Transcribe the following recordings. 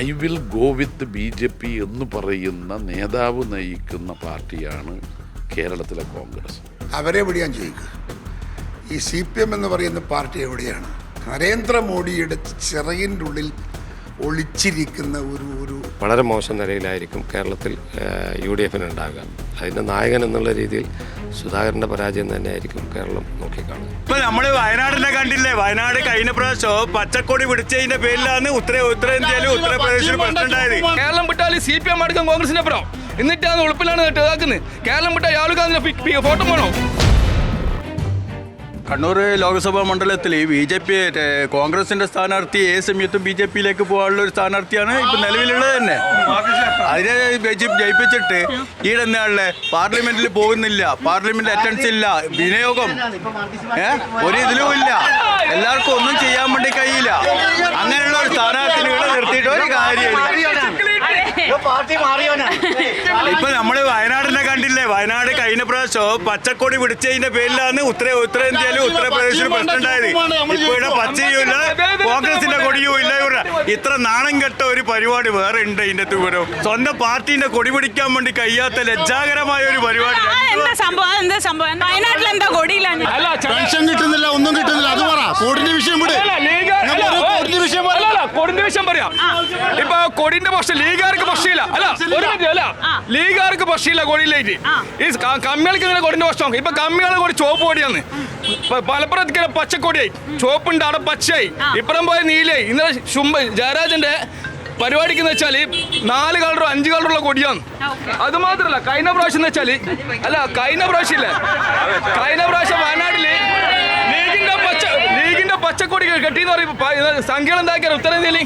I will go with B J P എന്ന് പറയുന്ന നേതാവ് നയിക്കുന്ന പാർട്ടിയാണ് കേരളത്തിലെ കോൺഗ്രസ്. അവരെ അവരെവിടെയാണ് ചെയ്യുക ഈ സി പി എം എന്ന് പറയുന്ന പാർട്ടി എവിടെയാണ്? നരേന്ദ്രമോദിയുടെ ചിറകിന്റെ ഉള്ളിൽ ഒളിച്ചിരിക്കുന്ന ഒരു ഒരു വളരെ മോശം നിലയിലായിരിക്കും കേരളത്തിൽ യു ഡി എഫിന് ഉണ്ടാകുക അതിന്റെ നായകൻ എന്നുള്ള രീതിയിൽ സുധാകരന്റെ പരാജയം തന്നെയായിരിക്കും കേരളം നോക്കിക്കാണുക. നമ്മൾ വയനാടിനെ കണ്ടില്ലേ? വയനാട് കഴിഞ്ഞ പ്രാവശ്യം പച്ചക്കൊടി പിടിച്ചതിന്റെ പേരിലാണ് ഉത്തര ഉത്തരേന്ത്യയിലും ഉത്തർപ്രദേശിൽ പ്രശ്നമുണ്ടായത്. കേരളം വിട്ടാൽ സി പി എം അടക്കം കോൺഗ്രസിന്റെ അപ്പുറം എന്നിട്ടാണ് ഉളുപ്പിലാണ് ഇതാക്കുന്നത് കേരളം വിട്ടാൽ ഫോട്ടോ വേണോ? കണ്ണൂർ ലോക്സഭാ മണ്ഡലത്തിൽ ബി ജെ പി കോൺഗ്രസിന്റെ സ്ഥാനാർത്ഥി ഏത് സമയത്തും ബി ജെ പിയിലേക്ക് പോകാനുള്ള ഒരു സ്ഥാനാർത്ഥിയാണ് ഇപ്പൊ നിലവിലുള്ളത് തന്നെ. അതിനെ ജയി- ജയിപ്പിച്ചിട്ട് ഈടെ എന്നാളെ പാർലമെന്റിൽ പോകുന്നില്ല പാർലമെന്റിൽ അറ്റൻഡൻസ് ഇല്ല വിനിയോഗം ഏ? ഒരു ഇതിലും ഇല്ല. എല്ലാവർക്കും ഒന്നും ചെയ്യാൻ വേണ്ടി കഴിയില്ല. അങ്ങനെയുള്ള ഒരു സ്ഥാനാർത്ഥിനെ നിർത്തിയിട്ട് ഒരു കാര്യമില്ല ഇപ്പൊ നമ്മൾ വയനാടിനെ കണ്ടില്ലേ? വയനാട് കഴിഞ്ഞ പ്രാവശ്യം പച്ചക്കൊടി പിടിച്ചതിന്റെ പേരിലാണ് ഉത്തര ഉത്തരേന്ത്യയിലും ഉത്തർപ്രദേശിലും പ്രശ്നം ഉണ്ടായത്. ഇപ്പൊ ഇവിടെ പച്ചയും ഇല്ല കോൺഗ്രസിന്റെ കൊടിയും ഇല്ല ഇവിടെ ഇത്ര നാണം കെട്ട ഒരു പരിപാടി വേറെ ഉണ്ട് ഇതിന്റെ വിവരം സ്വന്തം പാർട്ടിന്റെ കൊടി പിടിക്കാൻ വേണ്ടി കഴിയാത്ത ലജ്ജാകരമായ ഒരു പരിപാടി. എന്താ സംഭവം? എന്താ സംഭവം? വയനാട്ടിൽ എന്താ കൊടിയിലാണ് പെൻഷൻ കിട്ടുന്നില്ല ഒന്നും കിട്ടുന്നില്ല. അത് പറ. കോടിന്റെ വിഷയം വിട്. കോടിന്റെ വിഷയം പറയാം അല്ല, അല്ല, കോടിന്റെ വിഷയം പറയാം. ഇപ്പൊ കൊടിന്റെ പക്ഷെ ലീഗുകാർക്ക് പക്ഷേ അല്ല ഒരു മിനിറ്റ് അല്ല ലീഗാർക്ക് ലീഗുകാർക്ക് പക്ഷമില്ല കൊടിയിലേക്ക്. ഈ കമ്മികൾക്ക് ഇങ്ങനെ കൊടിന്റെ പക്ഷം ഇപ്പൊ കമ്മികൾ കൂടി ചുവപ്പ് കൊടിയാണ് മലപ്പുറത്തേക്ക് പച്ചക്കൊടിയായി. ചുവപ്പുണ്ട് അവിടെ പച്ചയായി. ഇപ്പുറം പോയ നീലായി ഇന്നലെ ശുംബ ജയരാജന്റെ പരിപാടിക്ക് എന്ന് വെച്ചാൽ നാല് കളറോ അഞ്ച് കളറുള്ള കൊടിയാണ്. അത് മാത്രല്ല കഴിഞ്ഞ പ്രാവശ്യം എന്ന് വെച്ചാൽ അല്ല കഴിഞ്ഞ പ്രാവശ്യം ഇല്ല. കഴിഞ്ഞ പ്രാവശ്യം വയനാട്ടിൽ പച്ചക്കൊടി കെട്ടിന്ന് പറയുമ്പോൾ സംഖ്യകൾ എന്താക്കിയാൽ ഉത്തരേന്ത്യയിൽ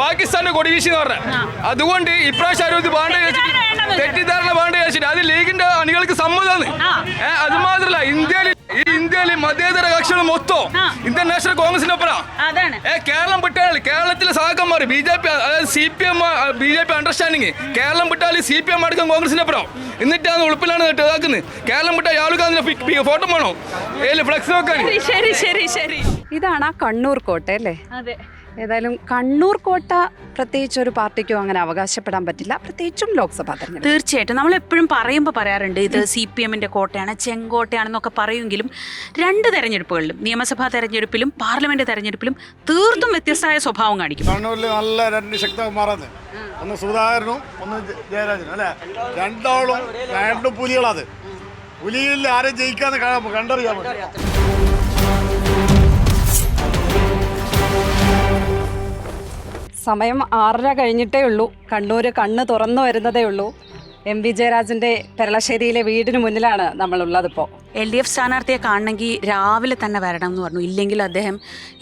പാകിസ്ഥാന്റെ കൊടി വീശി എന്ന് പറഞ്ഞ. അതുകൊണ്ട് ഇപ്രാവശ്യം ഇത് വേണ്ട വിചാരിച്ചിട്ട്. തെറ്റിദ്ധാരണ വേണ്ട കഴിച്ചിട്ട് അത് ലീഗിന്റെ അണികൾക്ക് സമ്മതമാണ്. അത് മാത്രല്ല ഇന്ത്യയിൽ ഈ ഇന്ത്യയിൽ മതേതര കക്ഷികൾ മൊത്തം. ഇന്ത്യൻ നാഷണൽ കോൺഗ്രസിന്റെ ഏ കേരളം വിട്ടാൽ കേരളത്തിലെ സഹാക്കന്മാർ ബി ജെ പി അതായത് C P M B J P understanding Keralam വിട്ടാൽ സി പി എം അടക്കം കോൺഗ്രസിന്റെ അപ്പുറം എന്നിട്ടാണ് ഉളുപ്പിലാണ് ഇതാക്കുന്നത്. കേരളം വിട്ടാൽ അതിന്റെ ഫോട്ടോ വേണോ? ഏൽ ഫ്ലെക്സ് നോക്കാൻ ശരി ശരി ശരി. ഇതാണ് ആ കണ്ണൂർ കോട്ട അല്ലേ? അതെ. ഏതായാലും കണ്ണൂർ കോട്ട പ്രത്യേകിച്ച് ഒരു പാർട്ടിക്കോ അങ്ങനെ അവകാശപ്പെടാൻ പറ്റില്ല. പ്രത്യേകിച്ചും ലോക്സഭാ തെരഞ്ഞെടുപ്പ്. തീർച്ചയായിട്ടും. നമ്മൾ എപ്പോഴും പറയുമ്പോൾ പറയാറുണ്ട് ഇത് സി പി എമ്മിന്റെ കോട്ടയാണ് ചെങ്കോട്ടയാണെന്നൊക്കെ പറയുമെങ്കിലും രണ്ട് തെരഞ്ഞെടുപ്പുകളിലും നിയമസഭാ തെരഞ്ഞെടുപ്പിലും പാർലമെന്റ് തെരഞ്ഞെടുപ്പിലും തീർത്തും വ്യത്യസ്തമായ സ്വഭാവം കാണിക്കും. കണ്ണൂരിൽ നല്ല രണ്ട് ശക്തകുമാറാണ് ഒന്ന് സുധാകരനും ഒന്ന് ജയരാജനും അല്ലെ? രണ്ടാളും രണ്ടും പുലികളത് പുലിയിൽ ആരും ജയിക്കാന്ന് കണ്ടറിയാമോ കണ്ടറിയാൻ പറ്റും. സമയം ആറര കഴിഞ്ഞിട്ടേ ഉള്ളൂ. കണ്ണൂർ കണ്ണ് തുറന്നു വരുന്നതേ ഉള്ളൂ. എം വി ജയരാജന്റെ പെരളശ്ശേരിയിലെ വീടിന് മുന്നിലാണ് നമ്മളുള്ളതിപ്പോൾ എൽ ഡി എഫ് സ്ഥാനാർത്ഥിയെ കാണണമെങ്കിൽ രാവിലെ തന്നെ വരണം എന്ന് പറഞ്ഞു. ഇല്ലെങ്കിൽ അദ്ദേഹം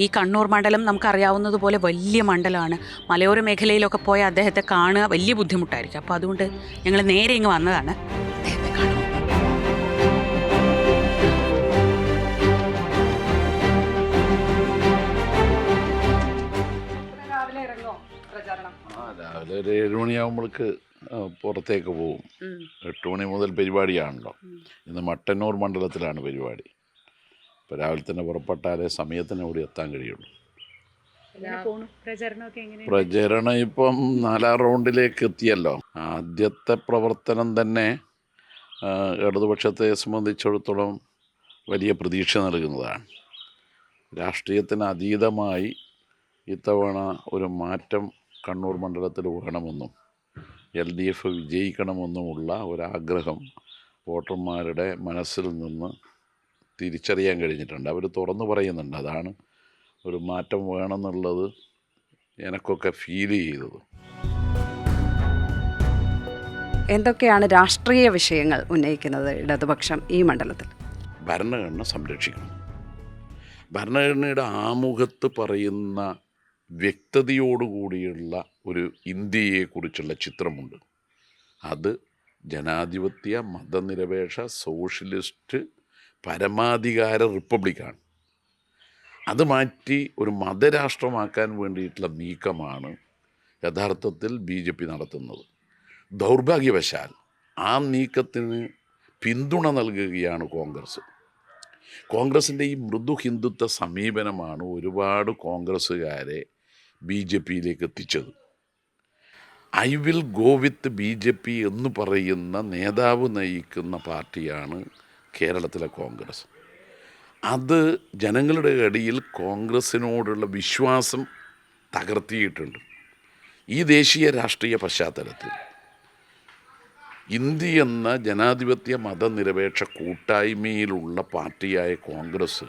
ഈ കണ്ണൂർ മണ്ഡലം നമുക്കറിയാവുന്നതുപോലെ വലിയ മണ്ഡലമാണ്. മലയോര മേഖലയിലൊക്കെ പോയ അദ്ദേഹത്തെ കാണുക വലിയ ബുദ്ധിമുട്ടായിരിക്കും. അപ്പോൾ അതുകൊണ്ട് ഞങ്ങൾ നേരെ ഇങ്ങ് വന്നതാണ്. രാവിലെ ഒരു ഏഴ് മണിയാകുമ്പോഴേക്ക് പുറത്തേക്ക് പോകും എട്ട് മണി മുതൽ പരിപാടിയാണല്ലോ. ഇന്ന് മട്ടന്നൂർ മണ്ഡലത്തിലാണ് പരിപാടി. ഇപ്പോൾ രാവിലെ തന്നെ പുറപ്പെട്ടാലേ സമയത്തിന് കൂടി എത്താൻ കഴിയുള്ളൂ. പ്രചരണം ഇപ്പം നാലാം റൗണ്ടിലേക്ക് എത്തിയല്ലോ. ആദ്യത്തെ പ്രവർത്തനം തന്നെ ഇടതുപക്ഷത്തെ സംബന്ധിച്ചിടത്തോളം വലിയ പ്രതീക്ഷ നൽകുന്നതാണ്. രാഷ്ട്രീയത്തിന് അതീതമായി ഇത്തവണ ഒരു മാറ്റം കണ്ണൂർ മണ്ഡലത്തിൽ വേണമെന്നും എൽ ഡി എഫ് വിജയിക്കണമെന്നുമുള്ള ഒരാഗ്രഹം വോട്ടർമാരുടെ മനസ്സിൽ നിന്ന് തിരിച്ചറിയാൻ കഴിഞ്ഞിട്ടുണ്ട്. അവർ തുറന്നു പറയുന്നുണ്ട് അതാണ് ഒരു മാറ്റം വേണമെന്നുള്ളത് എനക്കൊക്കെ ഫീൽ ചെയ്തത്. എന്തൊക്കെയാണ് രാഷ്ട്രീയ വിഷയങ്ങൾ ഉന്നയിക്കുന്നത് ഇടതുപക്ഷം ഈ മണ്ഡലത്തിൽ? ഭരണഘടന സംരക്ഷിക്കണം. ഭരണഘടനയുടെ ആമുഖത്ത് പറയുന്ന വ്യക്തതയോടുകൂടിയുള്ള ഒരു ഇന്ത്യയെക്കുറിച്ചുള്ള ചിത്രമുണ്ട്. അത് ജനാധിപത്യ മതനിരപേക്ഷ സോഷ്യലിസ്റ്റ് പരമാധികാര റിപ്പബ്ലിക്കാണ്. അത് മാറ്റി ഒരു മതരാഷ്ട്രമാക്കാൻ വേണ്ടിയിട്ടുള്ള നീക്കമാണ് യഥാർത്ഥത്തിൽ ബി ജെ പി നടത്തുന്നത്. ദൗർഭാഗ്യവശാൽ ആ നീക്കത്തിന് പിന്തുണ നൽകുകയാണ് കോൺഗ്രസ്. കോൺഗ്രസിന്റെ ഈ മൃദു ഹിന്ദുത്വ സമീപനമാണ് ഒരുപാട് കോൺഗ്രസ്സുകാരെ ബി ജെ പിയിലേക്ക് എത്തിച്ചത് I will go with B J P എന്ന് പറയുന്ന നേതാവ് നയിക്കുന്ന പാർട്ടിയാണ് കേരളത്തിലെ കോൺഗ്രസ്. അത് ജനങ്ങളുടെ ഇടയിൽ കോൺഗ്രസ്സിനോടുള്ള വിശ്വാസം തകർത്തിയിട്ടുണ്ട്. ഈ ദേശീയ രാഷ്ട്രീയ പശ്ചാത്തലത്തിൽ ഇന്ത്യ എന്ന ജനാധിപത്യ മതനിരപേക്ഷ കൂട്ടായ്മയിലുള്ള പാർട്ടിയായ കോൺഗ്രസ്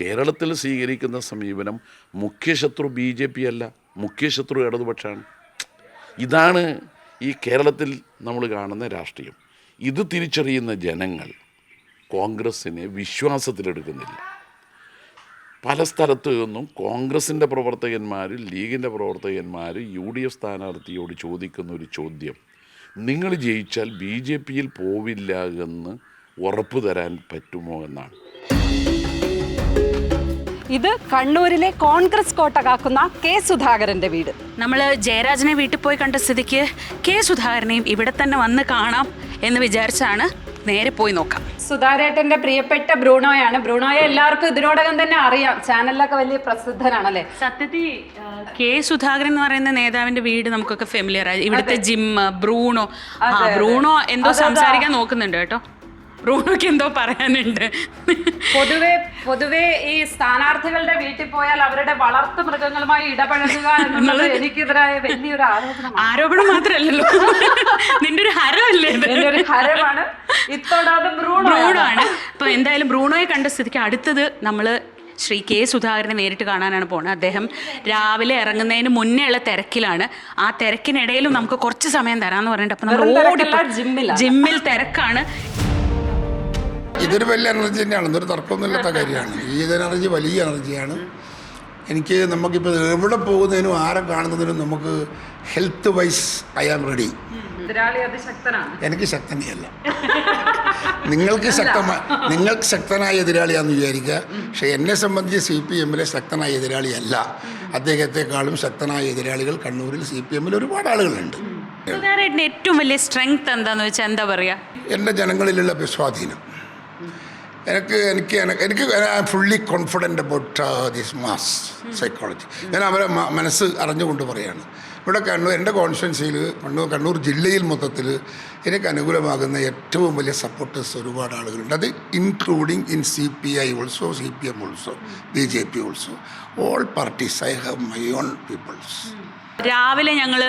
കേരളത്തിൽ സ്വീകരിക്കുന്ന സമീപനം മുഖ്യശത്രു ബി ജെ പി അല്ല മുഖ്യശത്രു ഇടതുപക്ഷമാണ്. ഇതാണ് ഈ കേരളത്തിൽ നമ്മൾ കാണുന്ന രാഷ്ട്രീയം. ഇത് തിരിച്ചറിയുന്ന ജനങ്ങൾ കോൺഗ്രസ്സിനെ വിശ്വാസത്തിലെടുക്കുന്നില്ല. പല സ്ഥലത്തു നിന്നും കോൺഗ്രസിന്റെ പ്രവർത്തകന്മാർ ലീഗിന്റെ പ്രവർത്തകന്മാർ യു ഡി എഫ് സ്ഥാനാർത്ഥിയോട് ചോദിക്കുന്ന ഒരു ചോദ്യം. നിങ്ങൾ ജയിച്ചാൽ ബി ജെ പിയിൽ പോവില്ല എന്ന് ഉറപ്പ് തരാൻ പറ്റുമോ എന്നാണ്. ഇത് കണ്ണൂരിലെ കോൺഗ്രസ് കോട്ട കാക്കുന്ന കെ സുധാകരന്റെ വീട്. നമ്മൾ ജയരാജനെ വീട്ടിൽ പോയി കണ്ട സ്ഥിതിക്ക് കെ സുധാകരനെയും ഇവിടെ തന്നെ വന്ന് കാണാം എന്ന് വിചാരിച്ചാണ് നേരെ പോയി നോക്കാം. സുധാരേട്ടന്റെ പ്രിയപ്പെട്ട ബ്രൂണോയാണ്. ബ്രൂണോയെ എല്ലാവർക്കും ഇതിനോടകം തന്നെ അറിയാം. ചാനലിലൊക്കെ വലിയ പ്രസിദ്ധനാണല്ലേ? സത്യത്തിൽ കെ സുധാകരൻ എന്ന് പറയുന്ന നേതാവിന്റെ വീട് നമുക്കൊക്കെ ഫെമിലിയർ ആയി ഇവിടുത്തെ ജിം ബ്രൂണോ. ബ്രൂണോ എന്തോ സംസാരിക്കാൻ നോക്കുന്നുണ്ട് കേട്ടോ. ബ്രൂണോക്ക് എന്തോ പറയാനുണ്ട്. പൊതുവെ പൊതുവെ ഈ സ്ഥാനാർത്ഥികളുടെ വീട്ടിൽ പോയാൽ അവരുടെ വളർത്തു മൃഗങ്ങളുമായി ഇടപഴകുക എന്നുള്ളത് എനിക്കെതിരായ വലിയൊരു ആരോപണം ആരോപണം മാത്രമല്ലല്ലോ. നിന്റെ ഒരു ഹരമല്ലേ എന്റെ ഒരു ഹരമാണ്. ഇത്തോടാതെ ബ്രൂണോ ബ്രൂണോ ആണ് അപ്പൊ എന്തായാലും ബ്രൂണോയെ കണ്ട സ്ഥിതിക്ക് അടുത്തത് നമ്മൾ ശ്രീ കെ സുധാകരനെ നേരിട്ട് കാണാനാണ് പോകുന്നത് അദ്ദേഹം രാവിലെ ഇറങ്ങുന്നതിന് മുന്നേ ഉള്ള തിരക്കിലാണ്. ആ തിരക്കിനിടയിലും നമുക്ക് കുറച്ച് സമയം തരാന്ന് പറഞ്ഞിട്ട് അപ്പൊ നമ്മൾ ഓടി ജിമ്മിൽ തിരക്കാണ്. ഇതൊരു വലിയ എനർജി തന്നെയാണ്. ഇതൊരു തർക്കമൊന്നുമില്ലാത്ത കാര്യമാണ്. ഈ എനർജി വലിയ എനർജിയാണ് എനിക്ക് നമുക്കിപ്പോൾ എവിടെ പോകുന്നതിനും ആരെ കാണുന്നതിനും നമുക്ക് health wise I am ready എനിക്ക് ശക്തനെയല്ല. നിങ്ങൾക്ക് ശക്തമായ നിങ്ങൾക്ക് ശക്തനായ എതിരാളിയാണെന്ന് വിചാരിക്കുക. പക്ഷേ എന്നെ സംബന്ധിച്ച് സി പി എമ്മിലെ ശക്തനായ എതിരാളിയല്ല. അദ്ദേഹത്തെക്കാളും ശക്തനായ എതിരാളികൾ കണ്ണൂരിൽ സി പി എമ്മിൽ ഒരുപാട് ആളുകളുണ്ട്. ഏറ്റവും വലിയ സ്ട്രെങ്ത് എന്താന്ന് വെച്ചാൽ എന്താ പറയാ? എന്റെ ജനങ്ങളിലുള്ള സ്വാധീനം എനിക്ക് എനിക്ക് എനിക്ക് I fully confident about this mass psychology ഞാൻ അവരെ മനസ്സ് അറിഞ്ഞുകൊണ്ട് പറയാണ്. ഇവിടെ കണ്ണൂർ എന്റെ കോൺഫിഡൻസിയിൽ കണ്ണൂർ കണ്ണൂർ ജില്ലയിൽ മൊത്തത്തിൽ എനിക്ക് അനുകൂലമാകുന്ന ഏറ്റവും വലിയ സപ്പോർട്ടേഴ്സ് ഒരുപാട് ആളുകളുണ്ട്. അത് including in C P I also C P M also B J P also all parties I have my own peoples രാവിലെ ഞങ്ങൾ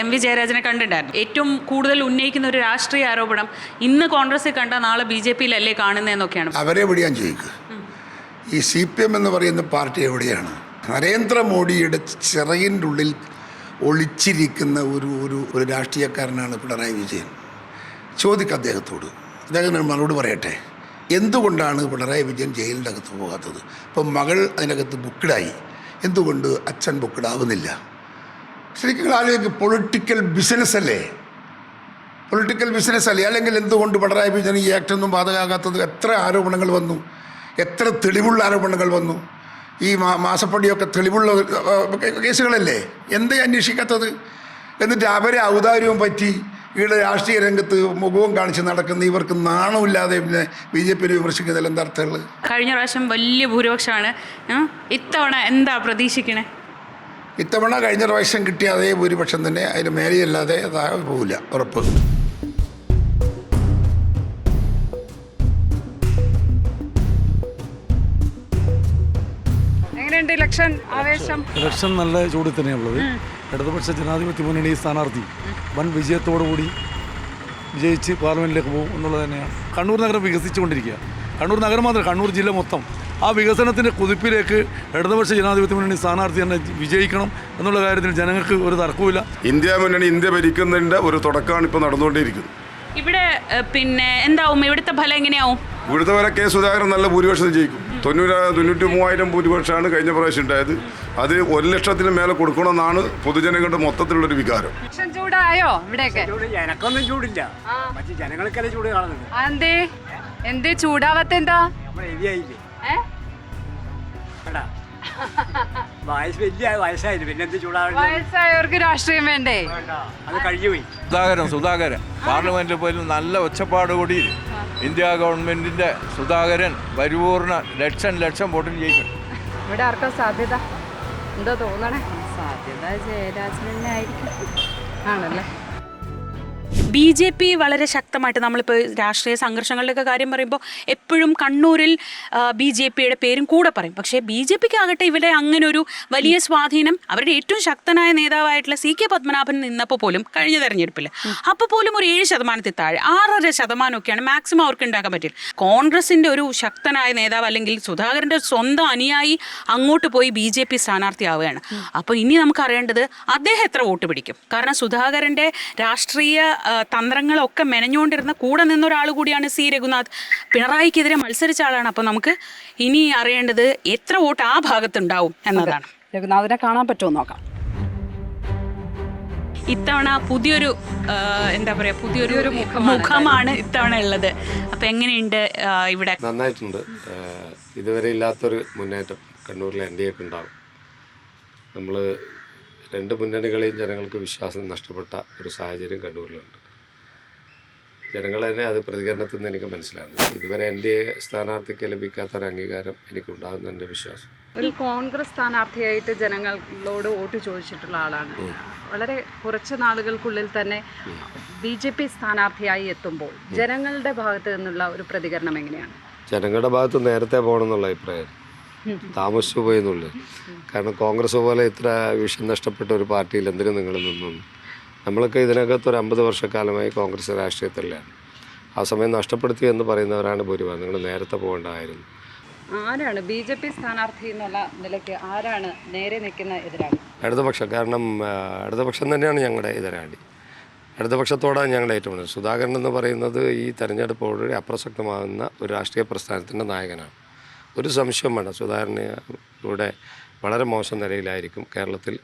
എം വി ജയരാജനെ കണ്ടിട്ടുണ്ടായിരുന്നു. ഏറ്റവും കൂടുതൽ ഉന്നയിക്കുന്ന ഒരു രാഷ്ട്രീയ ആരോപണം ഇന്ന് കോൺഗ്രസിൽ കണ്ട നാളെ ബി ജെ പിയിലല്ലേ കാണുന്നതെന്നൊക്കെയാണ് അവരെ വിടിയാൻ ചെയ്യുക ഈ സി പി എം എന്ന് പറയുന്ന പാർട്ടി എവിടെയാണ്? നരേന്ദ്രമോദിയുടെ ചിറകിന്റെ ഉള്ളിൽ ഒളിച്ചിരിക്കുന്ന ഒരു ഒരു ഒരു രാഷ്ട്രീയക്കാരനാണ് പിണറായി വിജയൻ. ചോദിക്കുക അദ്ദേഹത്തോട്. അദ്ദേഹം മറുപടി പറയട്ടെ. എന്തുകൊണ്ടാണ് പിണറായി വിജയൻ ജയിലിന്റെ അകത്ത് പോകാത്തത്? ഇപ്പം മകൾ അതിനകത്ത് ബുക്കിഡായി എന്തുകൊണ്ട് അച്ഛൻ ബുക്കിഡാവുന്നില്ല ശരിക്കും ആലോചിക്കും പൊളിറ്റിക്കൽ ബിസിനസ് അല്ലേ? പൊളിറ്റിക്കൽ ബിസിനസ് അല്ലേ? അല്ലെങ്കിൽ എന്തുകൊണ്ട് പിണറായി വിജയൻ ഈ ആക്ടൊന്നും ബാധകമാകാത്തത്? എത്ര ആരോപണങ്ങൾ വന്നു? എത്ര തെളിവുള്ള ആരോപണങ്ങൾ വന്നു? ഈ മാ മാസപ്പടിയൊക്കെ തെളിവുള്ള കേസുകളല്ലേ? എന്തേ അന്വേഷിക്കാത്തത്? എന്നിട്ട് അവരെ ഔദാര്യവും പറ്റി ഇവിടെ രാഷ്ട്രീയ രംഗത്ത് മുഖവും കാണിച്ച് നടക്കുന്ന ഇവർക്ക് നാണമില്ലാതെ പിന്നെ ബി ജെ പിയെ വിമർശിക്കുന്നതിൽ എന്താ അർത്ഥമുള്ളത്? കഴിഞ്ഞ പ്രാവശ്യം വലിയ ഭൂരിപക്ഷമാണ്. ഇത്തവണ എന്താ പ്രതീക്ഷിക്കണേ? ഇത്തവണ കഴിഞ്ഞ പ്രാവശ്യം കിട്ടിയ അതേ ഭൂരിപക്ഷം തന്നെ അതിന് മേലെയല്ലാതെ താഴെ പോവില്ല ഉറപ്പ്. എങ്ങനെയുണ്ട് ഇലക്ഷൻ ആവേശം? ഇലക്ഷൻ നല്ല ചൂടിൽ തന്നെയുള്ളത് ഇടതുപക്ഷ ജനാധിപത്യ മുന്നണി സ്ഥാനാർത്ഥി വൻ വിജയത്തോടു കൂടി വിജയിച്ച് പാർലമെന്റിലേക്ക് പോകും എന്നുള്ളത് തന്നെയാണ്. കണ്ണൂർ നഗരം വികസിച്ചുകൊണ്ടിരിക്കുക. കണ്ണൂർ നഗരം മാത്രമല്ല കണ്ണൂർ ജില്ല മൊത്തം ആ വികസനത്തിന്റെ കുതിപ്പിലേക്ക് ഇടതുപക്ഷ ജനാധിപത്യ മുന്നണി സ്ഥാനാർത്ഥി തന്നെ വിജയിക്കണം എന്നുള്ള കാര്യത്തിൽ ജനങ്ങൾക്ക് ഒരു തർക്കവുമില്ല. ഇന്ത്യ മുന്നണി ഇന്ത്യ ഭരിക്കുന്നതിന്റെ ഒരു തുടക്കമാണ് ഇപ്പോൾ നടന്നുകൊണ്ടിരിക്കുന്നത്. ഇവിടെ പിന്നെ എന്താവും? ഇവിടുത്തെ ഫലം എങ്ങനെയാവും? ഇവിടുത്തെ വരെ കെ സുധാകരൻ നല്ല ഭൂരിപക്ഷത്തിൽ ജയിക്കും. തൊണ്ണൂറ് തൊണ്ണൂറ്റി മൂവായിരം ഭൂരിപക്ഷമാണ് കഴിഞ്ഞ പ്രാവശ്യം ഉണ്ടായത്. അത് ഒരു ലക്ഷത്തിന് മേലെ കൊടുക്കണമെന്നാണ് പൊതുജനങ്ങളുടെ മൊത്തത്തിലുള്ള ഒരു വികാരം ചൂടായോ ഇവിടെയൊക്കെ? എനക്കൊന്നും ചൂടില്ല. മറ്റു ജനങ്ങൾക്കല്ലേ ചൂട് കാണുന്നുണ്ട് എന്തേ? എന്തേ? ചൂടാവത്തെന്താ? എന്താ നമ്മുടെ വയസ്സായവർക്ക് രാഷ്ട്രീയം വേണ്ടേ? അത് കഴിഞ്ഞു പോയി. സുധാകരൻ സുധാകരൻ. പാർലമെന്റിൽ പോയി നല്ല ഒച്ചപ്പാട് കൂടി ഇന്ത്യ ഗവൺമെന്റിന്റെ സുധാകരൻ പരിപൂർണ ലക്ഷം ലക്ഷം വോട്ടിന് ജയിക്കും. ഇവിടെ ആർക്കാ സാധ്യത? എന്താ തോന്നണേ? സാധ്യത ജയരാജനായിരിക്കും ആണല്ലേ? ബി ജെ പി വളരെ ശക്തമായിട്ട് നമ്മളിപ്പോൾ രാഷ്ട്രീയ സംഘർഷങ്ങളുടെയൊക്കെ കാര്യം പറയുമ്പോൾ എപ്പോഴും കണ്ണൂരിൽ ബി ജെ പിയുടെ പേരും കൂടെ പറയും. പക്ഷേ ബി ജെ പിക്ക് ആകട്ടെ ഇവിടെ അങ്ങനെ ഒരു വലിയ സ്വാധീനം അവരുടെ ഏറ്റവും ശക്തനായ നേതാവായിട്ടുള്ള സി കെ പത്മനാഭൻ നിന്നപ്പോൾ പോലും കഴിഞ്ഞ തെരഞ്ഞെടുപ്പിൽ അപ്പോൾ പോലും ഒരു ഏഴ് ശതമാനത്തിൽ താഴെ ആറര ശതമാനമൊക്കെയാണ് മാക്സിമം അവർക്ക് ഉണ്ടാക്കാൻ പറ്റിയത്. കോൺഗ്രസിന്റെ ഒരു ശക്തനായ നേതാവ് അല്ലെങ്കിൽ സുധാകരന്റെ സ്വന്തം അനുയായി അങ്ങോട്ട് പോയി ബി ജെ പി സ്ഥാനാർത്ഥിയാവുകയാണ് അപ്പോൾ ഇനി നമുക്ക് അറിയേണ്ടത് അദ്ദേഹം എത്ര വോട്ട് പിടിക്കും? കാരണം സുധാകരന്റെ രാഷ്ട്രീയ തന്ത്രങ്ങളൊക്കെ മെനഞ്ഞുകൊണ്ടിരുന്ന കൂടെ നിന്ന ഒരാൾ കൂടിയാണ് സി രഘുനാഥ്. പിണറായിക്കെതിരെ മത്സരിച്ച ആളാണ്. അപ്പോൾ നമുക്ക് ഇനി അറിയേണ്ടത് എത്ര വോട്ട് ആ ഭാഗത്തുണ്ടാവും എന്നതാണ്. രഘുനാഥിനെ കാണാൻ പറ്റുമോ നോക്കാം. ഇത്തവണ പുതിയൊരു എന്താ പറയാ പുതിയൊരു മുഖമാണ്. ഇത്തവണ ഉള്ളത്. അപ്പൊ എങ്ങനെയുണ്ട് ഇവിടെ? നന്നായിട്ടുണ്ട്. ഇതുവരെ ഇല്ലാത്തൊരു മുന്നേറ്റം കണ്ണൂരിൽ എൻ ഡി എക്ക് ഉണ്ടാകും നമ്മൾ രണ്ട് മുന്നണികളെയും ജനങ്ങൾക്ക് വിശ്വാസം നഷ്ടപ്പെട്ട ഒരു സാഹചര്യം കണ്ണൂരിലുണ്ട്. ജനങ്ങൾ തന്നെ അത് പ്രതികരണത്തിൽ നിന്ന് എനിക്ക് മനസ്സിലാകുന്നു. ഇതുവരെ എന്റെ സ്ഥാനാർത്ഥിക്ക് ലഭിക്കാത്ത ഒരു അംഗീകാരം എനിക്കുണ്ടാകുന്ന എന്റെ വിശ്വാസം. ഒരു കോൺഗ്രസ് സ്ഥാനാർത്ഥിയായിട്ട് ജനങ്ങളോട് വോട്ട് ചോദിച്ചിട്ടുള്ള ആളാണ്. വളരെ കുറച്ച് നാളുകൾക്കുള്ളിൽ തന്നെ ബി ജെ പി സ്ഥാനാർത്ഥിയായി എത്തുമ്പോൾ ജനങ്ങളുടെ ഭാഗത്ത് നിന്നുള്ള ഒരു പ്രതികരണം എങ്ങനെയാണ്? ജനങ്ങളുടെ ഭാഗത്ത് നേരത്തെ പോകണമെന്നുള്ള അഭിപ്രായം. താമസിച്ചു പോയി എന്നുള്ളു കാരണം കോൺഗ്രസ് പോലെ ഇത്ര വിഷം നഷ്ടപ്പെട്ട ഒരു പാർട്ടിയിൽ എന്തിനും നിങ്ങൾ നിന്നു? നമ്മളൊക്കെ ഇതിനകത്ത് ഒരു അമ്പത് വർഷക്കാലമായി കോൺഗ്രസ് രാഷ്ട്രീയത്തിലാണ് ആ സമയം നഷ്ടപ്പെടുത്തി എന്ന് പറയുന്നവരാണ് ഭൂരിഭാഗം. നിങ്ങൾ നേരത്തെ പോകേണ്ടതായിരുന്നു. ആരാണ് ബി ജെ പി സ്ഥാനാർത്ഥി എന്നുള്ള നിലയ്ക്ക് ആരാണ് നേരെ നിൽക്കുന്ന എതിരാളി? ഇടതുപക്ഷം കാരണം ഇടതുപക്ഷം തന്നെയാണ് ഞങ്ങളുടെ എതിരാളി. ഇടതുപക്ഷത്തോടാണ് ഞങ്ങളുടെ ഏറ്റവും കൂടുതൽ. സുധാകരൻ എന്ന് പറയുന്നത് ഈ തെരഞ്ഞെടുപ്പോടുകൂടി അപ്രസക്തമാകുന്ന ഒരു രാഷ്ട്രീയ പ്രസ്ഥാനത്തിന്റെ നായകനാണ്. ഒരു സംശയം വേണ്ട. സുധാകരനെ ഇവിടെ വളരെ മോശം നിലയിലായിരിക്കും കേരളത്തിൽ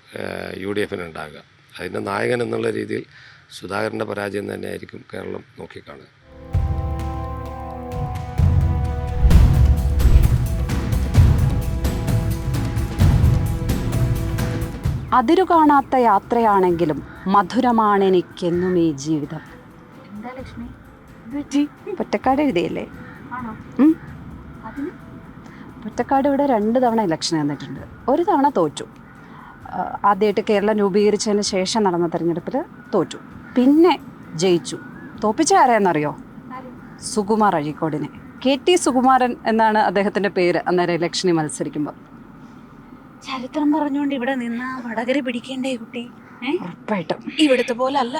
യു ഡി എഫിന് ഉണ്ടാകുക. അതിന്റെ നായകൻ എന്നുള്ള രീതിയിൽ സുധാകരന്റെ പരാജയം തന്നെയായിരിക്കും കേരളം നോക്കിക്കാണുക. അതിരു കാണാത്ത യാത്രയാണെങ്കിലും മധുരമാണ് എനിക്കെന്നും ഈ ജീവിതം. പൊറ്റക്കാട് എഴുതിയല്ലേ? ഒറ്റക്കാട് പൊറ്റക്കാട് ഇവിടെ രണ്ട് തവണ ഇലക്ഷൻ വന്നിട്ടുണ്ട് ഒരു തവണ തോറ്റു. ആദ്യമായിട്ട് കേരളം രൂപീകരിച്ചതിന് ശേഷം നടന്ന തെരഞ്ഞെടുപ്പിൽ തോറ്റു. പിന്നെ ജയിച്ചു. തോപ്പിച്ച ആരെയെന്നറിയോ? സുകുമാർ അഴീക്കോടിനെ. കെ ടി സുകുമാരൻ എന്നാണ് അദ്ദേഹത്തിന്റെ പേര് അന്നേരം ഇലക്ഷനിൽ മത്സരിക്കുമ്പോൾ. ചരിത്രം പറഞ്ഞുകൊണ്ട് ഇവിടെ നിന്ന വടകര പിടിക്കേണ്ടേ കുട്ടി? ഉറപ്പായിട്ടും. ഇവിടുത്തെ പോലെ അല്ല.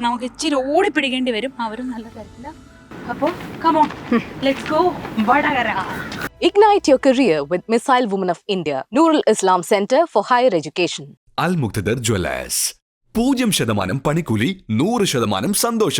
നമുക്ക് ഇച്ചിരി ഓടി പിടിക്കേണ്ടി വരും. അവരും നല്ല തരത്തില്ല ignite your career with missile woman of India Noorul Islam centre for higher education Al Muktadir jewellers. പൂജ്യം ശതമാനം പണിക്കൂലി നൂറ് ശതമാനം സന്തോഷം.